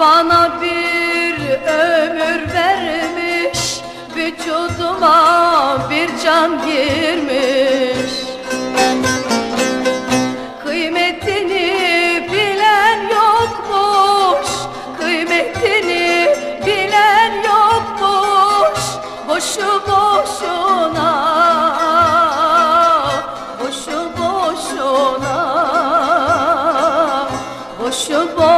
bana bir ömür vermiş Vücuduma bir can girmiş. Kıymetini bilen yokmuş Kıymetini bilen yokmuş. Boşu boşuna Boşu boşuna Boşu boşuna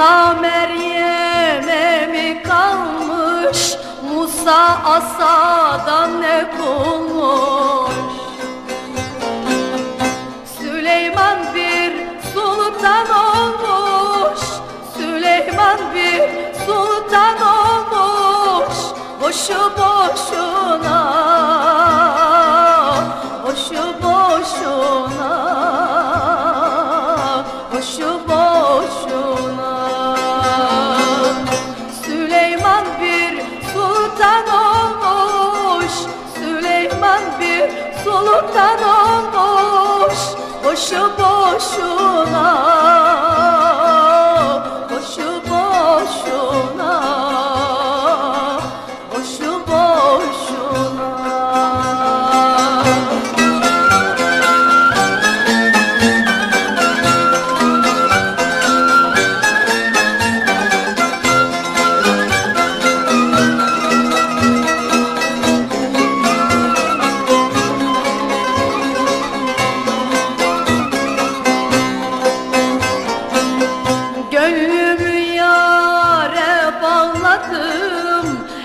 İsa Meryem'e mi kalmış? Musa asadan ne bulmuş? Süleyman bir sultan olmuş. Süleyman bir sultan olmuş. Boşu sultan olmuş Boşu boşuna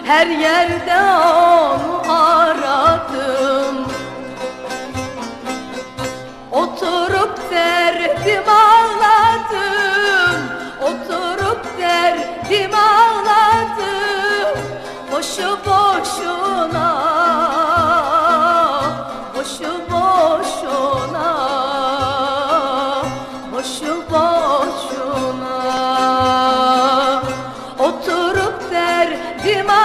Her yerde onu aradım. Oturup derdim ağladım Oturup derdim ağladım Boşu boşuna Boşu boşuna Boşu boşuna. Oturup derdim ağladım